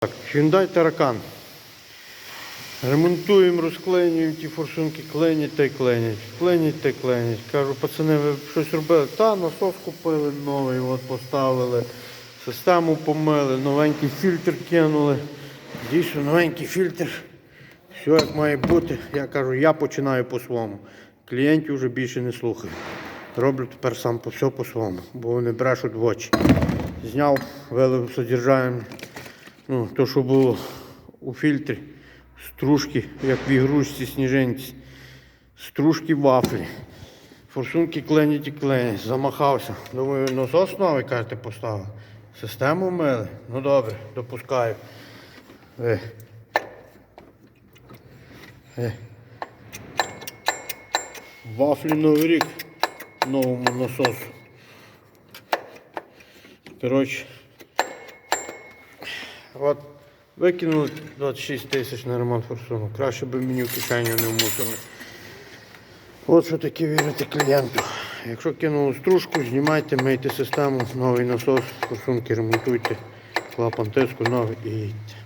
Так, Hyundai Таракан. Ремонтуємо, розклеюємо ті форсунки, кленять та й кленять. Кленять та й кленять. Кажу, пацани, ви щось робили? Та, насос купили новий, от поставили. Систему помили, новенький фільтр кинули. Дійсно, новенький фільтр. Все як має бути. Я кажу, я починаю по-своєму. Клієнтів вже більше не слухаю. Роблю тепер сам все по-своєму, бо вони брешуть в очі. Зняв, вилив содержаємо. Ну, то, що було у фільтрі, стружки, як в ігрушці сніжинці, стружки вафлі, форсунки кленять і кленять, замахався. Думаю, насос новий, кажете, поставив. Систему мили. Ну добре, допускаю. Е. Е. Вафлі новий рік новому насосу. Коротше, От викинули 26 тисяч на ремонт форсунок. Краще би мені в кишеню не вмусили. От що таке вірити клієнту. Якщо кинули стружку, знімайте, мийте систему, новий насос, форсунки ремонтуйте, клапан тиску новий і їдьте.